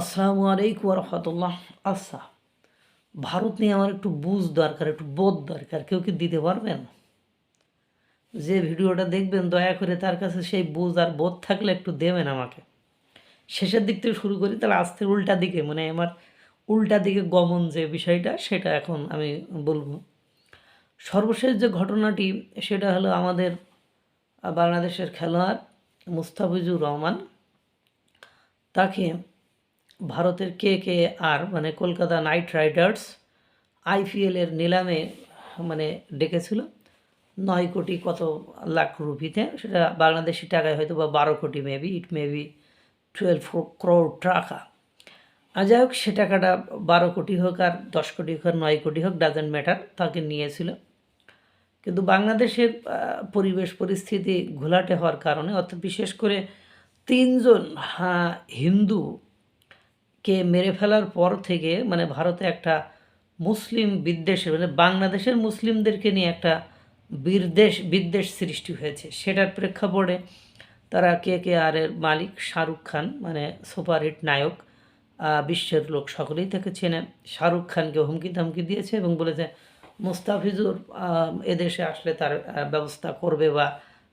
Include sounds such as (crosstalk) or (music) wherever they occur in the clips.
আসসালামু আলাইকুম রহমতুল্লাহ আচ্ছা ভারত নিয়ে আমার একটু বুঝ দরকার, একটু বোধ দরকার, কেউ কি দিতে পারবেন? যে ভিডিওটা দেখবেন, দয়া করে তার কাছে সেই বুঝ আর বোধ থাকলে একটু দেবেন আমাকে। শেষের দিক থেকে শুরু করি, তাহলে আস্তে উল্টা দিকে মানে আমার উল্টা দিকে গমন যে বিষয়টা, সেটা এখন আমি বলব। সর্বশেষ যে ঘটনাটি, সেটা হলো আমাদের বাংলাদেশের খেলোয়াড় মুস্তাফিজুর রহমান। তাকে ভারতের কে কে আর মানে কলকাতা নাইট রাইডার্স আইপিএলের নিলামে মানে ডেকেছিল নয় কোটি কত লাখ রুপিতে। সেটা বাংলাদেশি টাকায় হয়তো বা বারো কোটি maybe it maybe twelve crore টাকা। আর যাই হোক সে টাকাটা বারো কোটি হোক আর দশ কোটি হোক আর নয় কোটি হোক ডাজেন্ট ম্যাটার তাকে নিয়েছিল। কিন্তু বাংলাদেশের পরিবেশ পরিস্থিতি ঘোলাটে হওয়ার কারণে অর্থাৎ বিশেষ করে তিনজন হ্যাঁ, হিন্দু কে মেরে ফেলার পর থেকে মানে ভারতে একটা মুসলিম বিদ্বেষের মানে বাংলাদেশের মুসলিমদেরকে নিয়ে একটা বিদ্বেষ বিদ্বেষ সৃষ্টি হয়েছে। সেটার প্রেক্ষাপটে তারা কে কে আর এর মালিক? শাহরুখ খান মানে সুপারহিট নায়ক বিশ্বের লোক সকলেই তাকে চেনে। শাহরুখ খানকে হুমকি ধামকি দিয়েছে এবং বলেছে, মুস্তাফিজুর এদেশে আসলে তার ব্যবস্থা করবে বা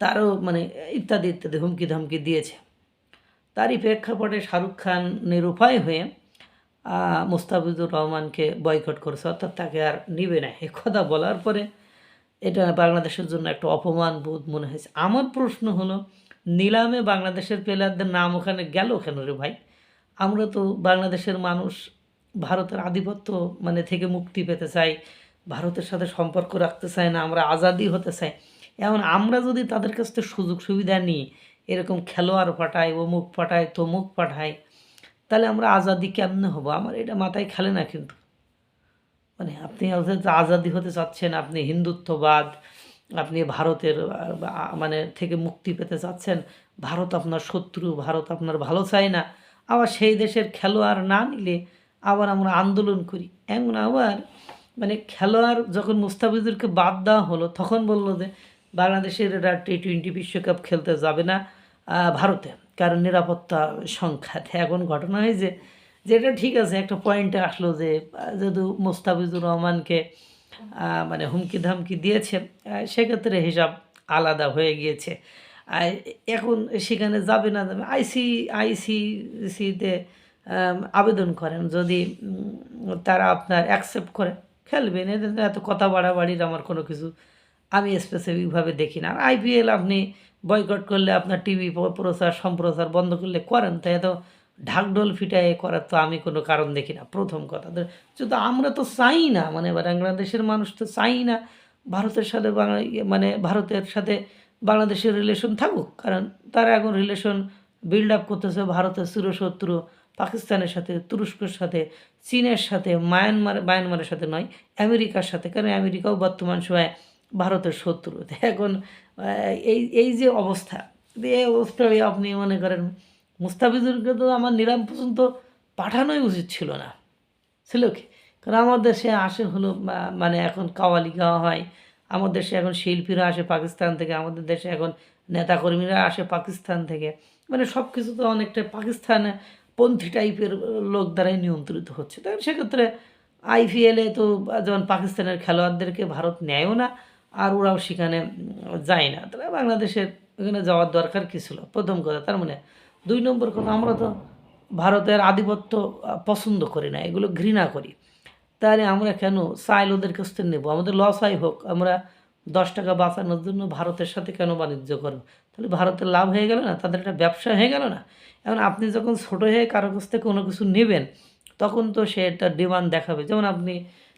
তারও মানে ইত্যাদি ইত্যাদি হুমকি ধামকি দিয়েছে। তারই প্রেক্ষাপটে শাহরুখ খান নিরুপায় হয়ে মুস্তাফিজুর রহমানকে বয়কট করেছে, অর্থাৎ তাকে আর নিবে না। এ কথা বলার পরে এটা বাংলাদেশের জন্য একটা অপমান বোধ মনে হয়েছে। আমার প্রশ্ন হলো, নিলামে বাংলাদেশের প্লেয়ারদের নাম ওখানে গেল কেন রে ভাই? আমরা তো বাংলাদেশের মানুষ, ভারতের আধিপত্য মানে থেকে মুক্তি পেতে চাই, ভারতের সাথে সম্পর্ক রাখতে চাই না, আমরা আজাদি হতে চাই। এমন আমরা যদি তাদের কাছ থেকে সুযোগ সুবিধা নিই এরকম খেলোয়াড় পাঠাই অমুক পাঠাই তমুক পাঠাই তাহলে আমরা আজাদি কেমনে হব? আমার এটা মাথায় খেলে না কিন্তু। মানে আপনি আজাদি হতে চাচ্ছেন, আপনি হিন্দুত্ববাদ, আপনি ভারতের মানে থেকে মুক্তি পেতে চাচ্ছেন, ভারত আপনার শত্রু, ভারত আপনার ভালো চায় না, আবার সেই দেশের খেলোয়াড় না নিলে আবার আমরা আন্দোলন করি। এমন আবার মানে খেলোয়াড় যখন মুস্তাফিজুরকে বাদ দেওয়া হলো, তখন বলল যে বাংলাদেশের এরা টি টোয়েন্টি বিশ্বকাপ খেলতে যাবে না ভারতে, কারণ নিরাপত্তা সংখ্যাতে এখন ঘটনা হয়েছে যেটা ঠিক আছে, একটা পয়েন্টে আসলো যে যেহেতু মুস্তাফিজুর রহমানকে মানে হুমকি ধামকি দিয়েছে সেক্ষেত্রে হিসাব আলাদা হয়ে গিয়েছে। এখন সেখানে যাবে না, যাবে আইসি, আইসিসিতে আবেদন করেন। যদি তারা আপনার অ্যাকসেপ্ট করে, খেলবেন। এত কথা বাড়াবাড়ির আমার কোনো কিছু আমি স্পেসিফিকভাবে দেখি না। আর আইপিএল আপনি বয়কট করলে আপনার টিভি প্রচার, সম্প্রচার বন্ধ করলে করেন, তাই তো ঢাকঢোল ফিটায় করার তো আমি কোনো কারণ দেখি না, প্রথম কথা। শুধু আমরা তো চাই না মানে বাংলাদেশের মানুষ তো চাই না ভারতের সাথে বাংলা ইয়ে মানে ভারতের সাথে বাংলাদেশের রিলেশন থাকুক, কারণ তারা এখন রিলেশন বিল্ড আপ করতেছে ভারতের চিরশত্রু, পাকিস্তানের সাথে, তুরস্কের সাথে, চীনের সাথে, মায়ানমার, মায়ানমারের সাথে নয়, আমেরিকার সাথে, কারণ আমেরিকাও বর্তমান সময়ে ভারতের শত্রু। (laughs) এখন এই এই যে অবস্থা এই অবস্থায় আপনি মনে করেন, মুস্তাফিজুরকে তো আমার নিলাম পর্যন্ত পাঠানোই উচিত ছিল না। ছিল কি? কারণ আমার দেশে আসে হলো মানে এখন কাওয়ালি গাওয়া হয়। আমার দেশে এখন শিল্পীরা আসে পাকিস্তান থেকে, আমাদের দেশে এখন নেতাকর্মীরা আসে পাকিস্তান থেকে। মানে সব কিছু তো অনেকটা পাকিস্তানে পন্থী টাইপের লোক দ্বারাই নিয়ন্ত্রিত হচ্ছে। তাই সেক্ষেত্রে আইপিএলে তো যেমন পাকিস্তানের খেলোয়াড়দেরকে ভারত নেয়ও না আর ওরাও সেখানে যায় না। তাহলে বাংলাদেশের এখানে যাওয়ার দরকার কী ছিল? প্রথম কথা, তার মানে দুই নম্বর কথা, আমরা তো ভারতের আধিপত্য পছন্দ করি না, এগুলো ঘৃণা করি। তাহলে আমরা কেন চাইল ওদের কাছ থেকে নেব? আমাদের লস হয় হোক, আমরা দশ টাকা বাঁচানোর জন্য ভারতের সাথে কেন বাণিজ্য করব? তাহলে ভারতের লাভ হয়ে গেল না? তাদের একটা ব্যবসা হয়ে গেল না? এখন আপনি যখন ছোটো হয়ে কারও কাছ থেকে কোনো কিছু নেবেন, তখন তো সে একটা ডিমান্ড দেখাবে। যেমন আপনি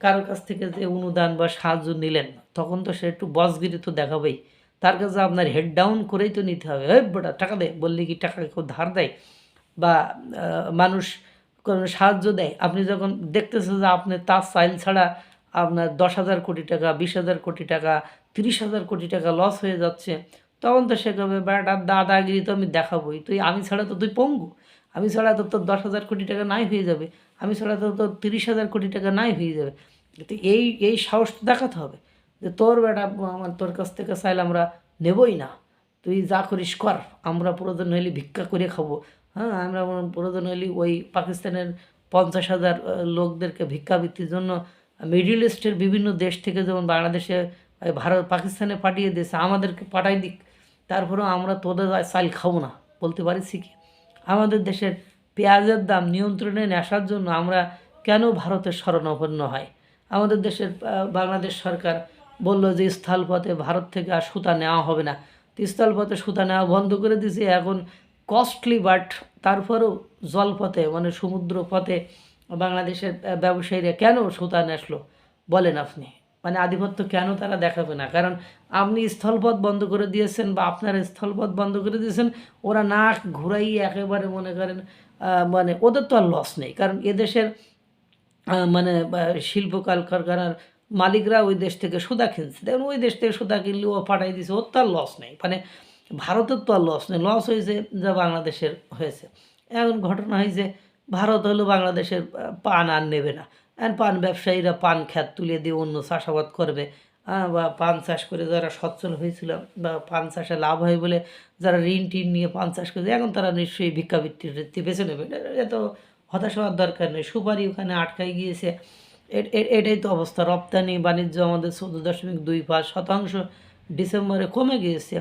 কারোর কাছ থেকে যে অনুদান বা সাহায্য নিলেন তখন তো সে একটু বসগিরি তো দেখাবেই। তার কাছে আপনার হেড ডাউন করেই তো নিতে হবে। এই বেটা, টাকা দেয় বললে কি টাকা কেউ ধার দেয়? বা মানুষ কোনো সাহায্য দেয়? আপনি যখন দেখতেছেন যে আপনি তার সাইল ছাড়া আপনার দশ হাজার কোটি টাকা, বিশ হাজার কোটি টাকা, তিরিশ হাজার কোটি টাকা লস হয়ে যাচ্ছে, তখন তো সে কবে বেটার দাদাগিরি তো আমি দেখাবোই। তুই, আমি ছাড়া তো তুই পঙ্গু। আমি ছাড়া তো তোর দশ হাজার কোটি টাকা নাই হয়ে যাবে। আমি ছাড়া তো তোর তিরিশ হাজার কোটি টাকা নাই হয়ে যাবে। তো এই এই সাহস দেখাতে হবে যে তোর বেটা আমার তোর কাছ থেকে চাইলে আমরা নেবই না। তুই যা করিস কর আমরা প্রয়োজন হলে ভিক্ষা করে খাব। হ্যাঁ আমরা প্রয়োজন হলে ওই পাকিস্তানের পঞ্চাশ হাজার লোকদেরকে ভিক্ষাবৃত্তির জন্য মিডিল ইস্টের বিভিন্ন দেশ থেকে যেমন বাংলাদেশে ভারত পাকিস্তানে পাঠিয়ে দিয়েছে আমাদেরকে পাঠাই দিক। তারপরেও আমরা তোদের চাল খাব না বলতে পারিছি কি আমাদের দেশের পেঁয়াজের দাম নিয়ন্ত্রণে আসার জন্য আমরা কেন ভারতের শরণাপন্ন হয়? আমাদের দেশের বাংলাদেশ সরকার বলল যে স্থলপথে ভারত থেকে আর সুতা নেওয়া হবে না। স্থলপথে সুতা নেওয়া বন্ধ করে দিয়েছে। এখন কস্টলি বাট তারপরেও জলপথে মানে সমুদ্র পথে বাংলাদেশের ব্যবসায়ীরা কেন সুতা নেসলো বলেন আপনি? মানে আধিপত্য কেন তারা দেখাবে না? কারণ আপনি স্থলপথ বন্ধ করে দিয়েছেন বা আপনার স্থলপথ বন্ধ করে দিয়েছেন, ওরা নাক ঘুরাই একেবারে মনে করেন মানে ওদের তো আর লস নেই। কারণ এদেশের মানে শিল্প কলকারখানার মালিকরা ওই দেশ থেকে সুদা কিনছে। দেখুন, ওই দেশ থেকে সুদা কিনলে ও পাঠাই দিছে, ওর তো আর লস নেই। মানে ভারতের তো আর লস নেই। লস হয়েছে যা বাংলাদেশের হয়েছে। এখন ঘটনা হয়েছে ভারত হলো বাংলাদেশের পান আর নেবে না। এখন পান ব্যবসায়ীরা পান খ্যাত তুলে দিয়ে অন্য চাষাবাদ করবে। বা পান চাষ করে যারা সচ্ছল হয়েছিল বা পান চাষে লাভ হয় বলে যারা ঋণ টিন নিয়ে পান চাষ করেছে, এখন তারা নিশ্চয়ই ভিক্ষাবৃত্তির বৃত্তি বেছে নেবে। এত হতাশ হওয়ার দরকার নেই। সুপারি ওখানে আটকাই গিয়েছে। এটাই তো অবস্থা। রপ্তানি বাণিজ্য আমাদের চৌদ্দ দশমিক দুই পাঁচ শতাংশ ডিসেম্বরে কমে গিয়েছে।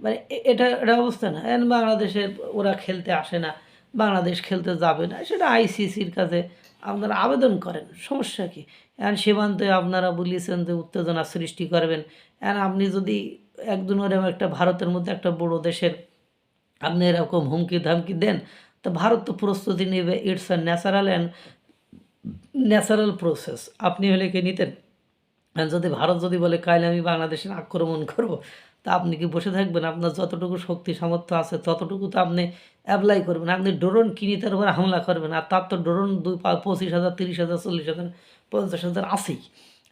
মানে এটা এটা অবস্থা না। বাংলাদেশের ওরা খেলতে আসে না। বাংলাদেশ খেলতে যাবে না, সেটা আইসিসির কাছে আপনারা আবেদন করেন, সমস্যা কি? এখন সীমান্তে আপনারা বলিয়েছেন যে উত্তেজনা সৃষ্টি করবেন এখন আপনি যদি একজন ওরকম একটা ভারতের মধ্যে একটা বড় দেশের আপনি এরকম হুমকি ধামকি দেন, তো ভারত তো প্রস্তুতি নেবে it's a natural and natural process আপনি হলে কি নিতেন? যদি ভারত যদি বলে, কাইলে আমি বাংলাদেশের আক্রমণ করব তা আপনি কি বসে থাকবেন? আপনার যতটুকু শক্তি, সামর্থ্য আছে, ততটুকু তো আপনি অ্যাপ্লাই করবেন। আপনি ড্রোন কিনে তার উপরে হামলা করবেন, আর তার তো ড্রোন দুই পঁচিশ হাজার, তিরিশ হাজার, চল্লিশ হাজার, পঞ্চাশ হাজার আছেই।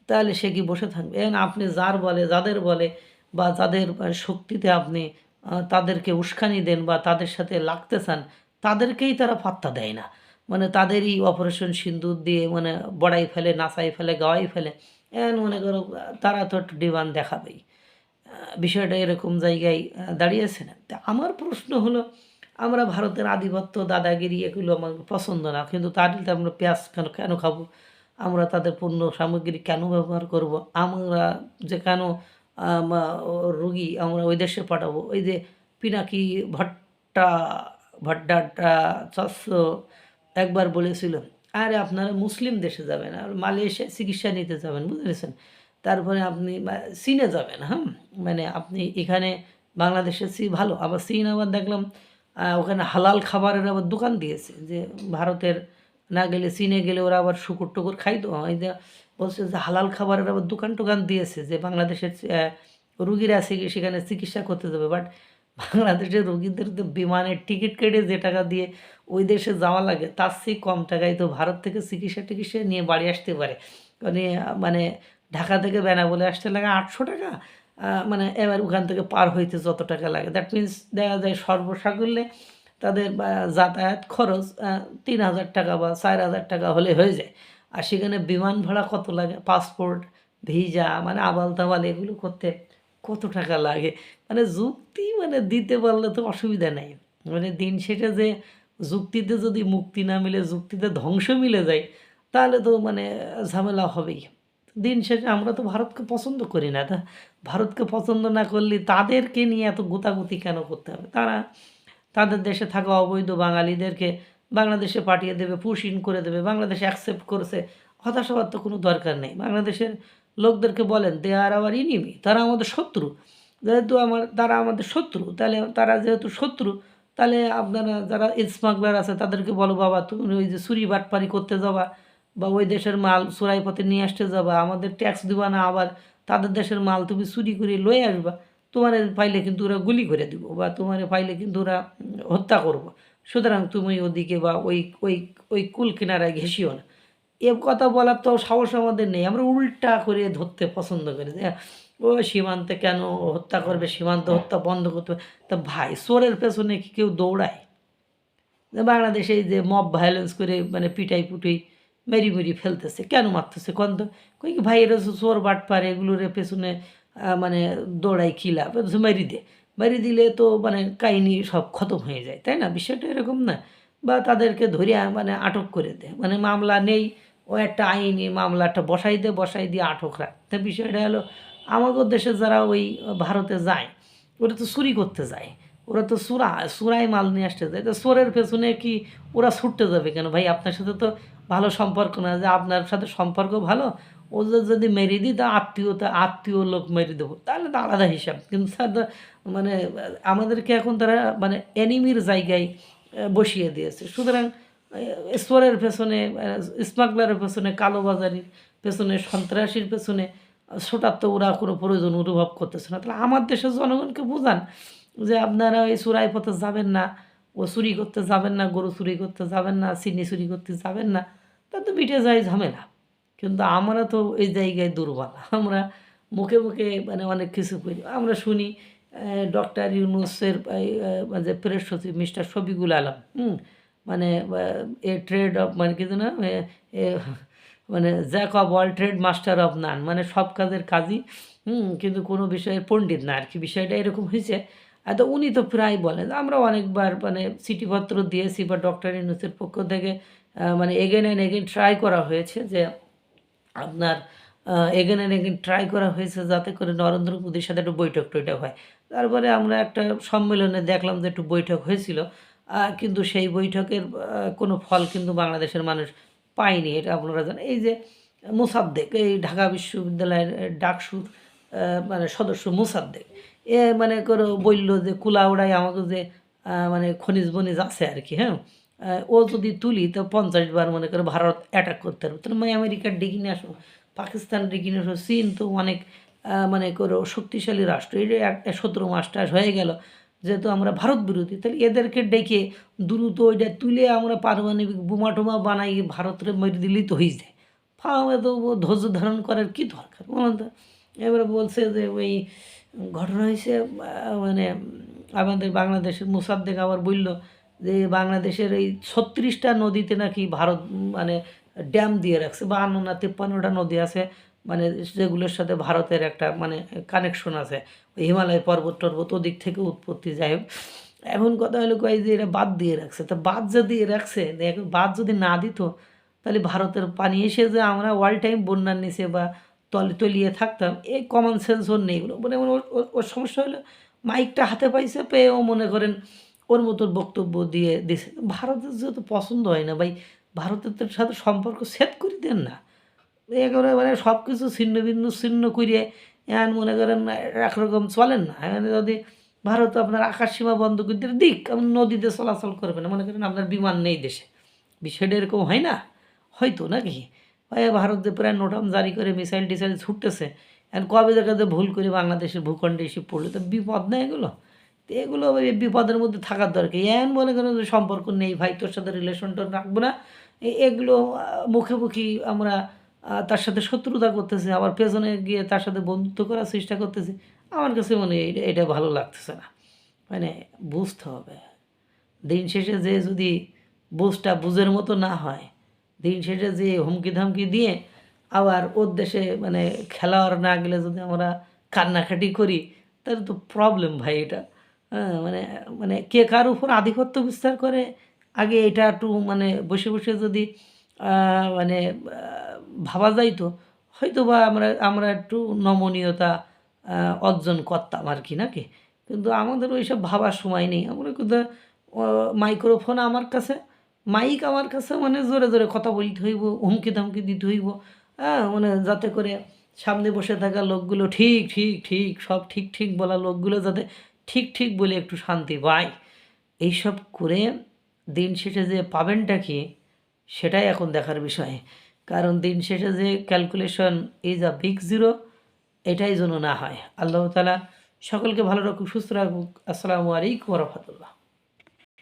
তাহলে সে কি বসে থাকবে? আপনি যার বলে, যাদের বলে বা যাদের শক্তিতে আপনি তাদেরকে উস্কানি দেন বা তাদের সাথে লাগতে চান, তাদেরকেই তারা পাত্তা দেয় না। মানে তাদেরই অপারেশন সিন্দুর দিয়ে মানে বড়াই ফেলে, নাচাই ফেলে, গাওয়াই ফেলে। এখন মনে করো, তারা তো একটু ডিমান্ড দেখাবেই। বিষয়টা এরকম জায়গায় দাঁড়িয়েছে না। তা আমার প্রশ্ন হলো, আমরা ভারতের আধিপত্য, দাদাগিরি এগুলো আমার পছন্দ না, কিন্তু তার আমরা পেঁয়াজ কেন কেন খাব? আমরা তাদের পণ্য সামগ্রী কেন ব্যবহার করব? আমরা যে কেন রুগী আমরা ওই দেশে পাঠাবো? ওই যে পিনাকি ভট্টা, ভট্টাটা চাষ একবার বলেছিল, আরে আপনারা মুসলিম দেশে যাবেন, আর মালয়েশিয়ায় চিকিৎসা নিতে যাবেন, বুঝেছেন? তারপরে আপনি চীনে যাবেন হ্যাঁ? মানে আপনি এখানে বাংলাদেশে চি ভালো, আবার চীন আবার দেখলাম ওখানে হালাল খাবারের আবার দোকান দিয়েছে, যে ভারতের না গেলে চীনে গেলে ওরা আবার শুকুর টুকুর খাইতো এই যে বলছে যে হালাল খাবারের আবার দোকান টোকান দিয়েছে, যে বাংলাদেশের রুগীরা আছে সেখানে চিকিৎসা করতে যাবে। বাট বাংলাদেশের রুগীদের তো বিমানের টিকিট কেটে যে টাকা দিয়ে ওই দেশে যাওয়া লাগে, তার চেয়ে কম টাকায় তো ভারত থেকে চিকিৎসা টিকিৎসা নিয়ে বাড়ি আসতে পারে। মানে মানে ঢাকা থেকে বেনাবলে আসতে লাগে আটশো টাকা মানে এবার ওখান থেকে পার হইতে যত টাকা লাগে। দ্যাট মিন্স দেখা যায় সর্বসাকুল্যে তাদের যাতায়াত খরচ তিন হাজার টাকা বা চার হাজার টাকা হলে হয়ে যায়। আর সেখানে বিমান ভাড়া কত লাগে? পাসপোর্ট ভিসা মানে আবাল তাবাল এগুলো করতে কত টাকা লাগে? মানে যুক্তি মানে দিতে পারলে তো অসুবিধা নেই। মানে দিন শেষে যে যুক্তিতে যদি মুক্তি না মিলে, যুক্তিতে ধ্বংস মিলে যায়, তাহলে তো মানে ঝামেলা হবেই। দিন শেষে আমরা তো ভারতকে পছন্দ করি না। তা ভারতকে পছন্দ না করলে তাদেরকে নিয়ে এত গুতাগুতি কেন করতে হবে? তারা তাদের দেশে থাকা অবৈধ বাঙালিদেরকে বাংলাদেশে পাঠিয়ে দেবে পুশ ইন করে দেবে, বাংলাদেশ অ্যাকসেপ্ট করেছে হতাশ হওয়ার তো কোনো দরকার নেই। বাংলাদেশের লোকদেরকে বলেন, দে আর আবার ইনিমি তারা আমাদের শত্রু। যেহেতু আমার, তারা আমাদের শত্রু, তাহলে তারা যেহেতু শত্রু, তাহলে আপনারা যারা স্মাগলার আছে, তাদেরকে বলো, বাবা, তুমি ওই যে চুরি বাটপারি করতে যাবা বা ওই দেশের মাল চোরাই পথে নিয়ে আসতে যাবা, আমাদের ট্যাক্স দিবা না, আবার তাদের দেশের মাল তুমি চুরি করে লয়ে আসবা, তোমার পাইলে কিন্তু ওরা গুলি করে দিব বা তোমার পাইলে কিন্তু ওরা হত্যা করব। সুতরাং তুমি ওদিকে বা ওই ওই ওই কুল কিনারায় ঘেসিও না। এ কথা বলার তো সাহস আমাদের নেই, আমরা উল্টা করে ধরতে পছন্দ করি, যে, ও সীমান্তে কেন হত্যা করবে, সীমান্ত হত্যা বন্ধ করতে তা ভাই, চোরের পেছনে কি কেউ দৌড়ায়? বাংলাদেশে যে মব ভায়োলেন্স করে মানে পিটাই পুটাই মেরি মেরি ফেলতেছে। কেন মারতেছে কোন তো কই কি ভাই এরা চোর বাট পারে, এগুলোর পেছনে মানে দৌড়াই খিলা। মেরি দে। মেরি দিলে তো মানে কাহিনি সব খতম হয়ে যায়, তাই না? বিষয়টা এরকম না। বা তাদেরকে ধরিয়া মানে আটক করে দেয় মানে মামলা নেই, ও একটা আইনি মামলাটা বসাই দে, বসাই দিয়ে আটক রাখ। তা বিষয়টা হলো আমাদের দেশে যারা ওই ভারতে যায়, ওরা তো চুরি করতে যায়। ওরা তো সুরা, সুরাই মাল নিয়ে আসতে যায় তো চোরের পেছনে কি ওরা ছুটতে যাবে কেন? ভাই, আপনার সাথে তো ভালো সম্পর্ক না। যে আপনার সাথে সম্পর্ক ভালো ও যে যদি মেরে দিই, তা আত্মীয়তা, আত্মীয় লোক মেরে দেবো। তাহলে তো আলাদা হিসাব। কিন্তু স্যার মানে আমাদেরকে এখন তারা মানে এনিমির জায়গায় বসিয়ে দিয়েছে। সুতরাং স্টোরের পেছনে স্মাগলারের পেছনে, কালোবাজারির পেছনে, সন্ত্রাসীর পেছনে, ছোটার তো ওরা কোনো প্রয়োজন অনুভব করতেছে না। তাহলে আমার দেশের জনগণকে বোঝান। যে আপনারা ওই চুরাই পথে যাবেন না ও চুরি করতে যাবেন না গরু চুরি করতে যাবেন না চিনি চুরি করতে যাবেন না তা তো মিটে যায় ঝামেলা। কিন্তু আমরা তো এই জায়গায় দুর্বল। আমরা মুখে মুখে মানে অনেক কিছু করি। আমরা শুনি ডক্টর ইউনুসের যে প্রেস সচিব মিস্টার শফিকুল আলম হুম মানে এ ট্রেড অফ মানে কি এ, মানে jack of all trade master of none মানে সব কাজের কাজই হুম কিন্তু কোনো বিষয়ের পণ্ডিত না। আর কি বিষয়টা এরকম হয়েছে তো উনি তো প্রায় বলেন, আমরা অনেকবার মানে চিঠিপত্র দিয়েছি বা ডক্টর ইউনুসের পক্ষ থেকে মানে এগেন অ্যান্ড এগেন ট্রাই করা হয়েছে যে আপনার এগেন অ্যান্ড এগেন ট্রাই করা হয়েছে যাতে করে নরেন্দ্র মোদীর সাথে একটু বৈঠক টৈঠক হয়। তারপরে আমরা একটা সম্মেলনে দেখলাম যে একটু বৈঠক হয়েছিল কিন্তু সেই বৈঠকের কোনো ফল কিন্তু বাংলাদেশের মানুষ পায়নি, এটা আপনারা জানেন। এই যে মুসাদ্দেক, এই ঢাকা বিশ্ববিদ্যালয়ের ডাকসুর মানে সদস্য মুসাদ্দেক এ মানে করে বলল যে কুলাউড়ায় আমাকে যে মানে খনিজ বনিজ আছে আর কি হ্যাঁ ও যদি তুলি, তো পঞ্চাশ বার মনে করে ভারত অ্যাটাক করতে পারবে। তাহলে মানে আমেরিকার ডেকে নিয়ে আসো পাকিস্তান ডেকে নিয়ে আসো, চীন তো অনেক মানে করে শক্তিশালী রাষ্ট্র। এই যে একটা মাস টাস হয়ে গেল, যেহেতু আমরা ভারত বিরোধী, তাহলে এদেরকে ডেকে দ্রুত ওইটা তুলে আমরা পারমাণবিক বোমা টোমা বানাই, ভারতের মেরে দিলেই তো হয়ে যায়। ফাওয়া তো ধৈর্য ধারণ করার কি দরকার বলুন তো? এবারে বলছে যে, ওই ঘটনা হয়েছে মানে আমাদের বাংলাদেশের মুসাদ্দেক আবার বলল যে বাংলাদেশের এই ছত্রিশটা নদীতে নাকি ভারত মানে ড্যাম দিয়ে রাখছে বা না তিপ্পান্নটা নদী আছে মানে যেগুলোর সাথে ভারতের একটা মানে কানেকশন আছে, ওই হিমালয় পর্বত টর্বত ওদিক থেকে উৎপত্তি, যাই হোক। এখন কথা হলো কয় যে এরা বাদ দিয়ে রাখছে, তা বাদ যে দিয়ে রাখছে বাদ যদি না দিত, তাহলে ভারতের পানি এসে যে আমরা অল টাইম বন্যার নিচে বা তলে তলিয়ে থাকতাম এই কমন সেন্স ওর নেই মানে ওর সমস্যা হলো মাইকটা হাতে পাইছে পেয়ে ও মনে করেন ওর মতো বক্তব্য দিয়ে দিছে। ভারতের যেহেতু পছন্দ হয় না ভাই, ভারতের সাথে সম্পর্ক সেট করে দেন না। একেবারে মানে সব কিছু ছিন্ন ভিন্ন ছিন্ন করিয়ে এখন মনে করেন একরকম চলেন না। এখানে যদি ভারত আপনার আকাশ সীমা বন্ধ করে দিয়ে, দিক, আপনি নদীতে চলাচল করবে না। মনে করেন আপনার বিমান নেই দেশে। বিষয়টা এরকম হয় না? হয়তো নাকি? ভাই ভারত প্রায় নোটাম জারি করে মিসাইল টিসাইল ছুটতেছে। এখন কবে জায়গাতে ভুল করে বাংলাদেশের ভূখণ্ডে এসে পড়ল তো বিপদ না এগুলো? তো এগুলো বিপদের মধ্যে থাকার দরকার। এন মনে করেন সম্পর্ক নেই, ভাই তোর সাথে রিলেশনটা রাখব না। এগুলো মুখে মুখি আমরা তার সাথে শত্রুতা করতেছি, আবার পেছনে গিয়ে তার সাথে বন্ধুত্ব করার চেষ্টা করতেছি। আমার কাছে মনে এটা ভালো লাগতেছে না। মানে বুঝতে হবে। দিন শেষে যে যদি বুঝটা বুঝের মতো না হয় দিন শেষে যে হুমকি ধামকি দিয়ে আবার ওর দেশে মানে খেলোয়াড় না গেলে যদি আমরা কান্নাকাটি করি, তাহলে তো প্রবলেম ভাই এটা। হ্যাঁ মানে মানে কে কার উপর আধিপত্য বিস্তার করে? আগে এটা একটু মানে বসে বসে যদি মানে ভাবা যাইতো হয়তো বা আমরা আমরা একটু নমনীয়তা অর্জন করতাম আর কি নাকি? কিন্তু আমাদের ওইসব ভাবার সময় নেই। আমরা কিন্তু মাইক্রোফোন আমার কাছে মাইক আমার কাছে মানে জোরে জোরে কথা বলতে হইব হুমকি ধামকি দিতে হইব হ্যাঁ মানে যাতে করে সামনে বসে থাকা লোকগুলো ঠিক ঠিক ঠিক, সব ঠিক ঠিক বলা লোকগুলো যাতে ঠিক ঠিক বলে একটু শান্তি পায়। এইসব করে দিন শেষে যে পাবেনটা কি, সেটাই এখন দেখার বিষয়। কারণ দিন শেষে যে calculation is a big zero এটাই যেন না হয়। আল্লাহ তালা সকলকে ভালো রাখুক, সুস্থ রাখুক। আসসালামু আলাইকুম রহমতুল্লাহ।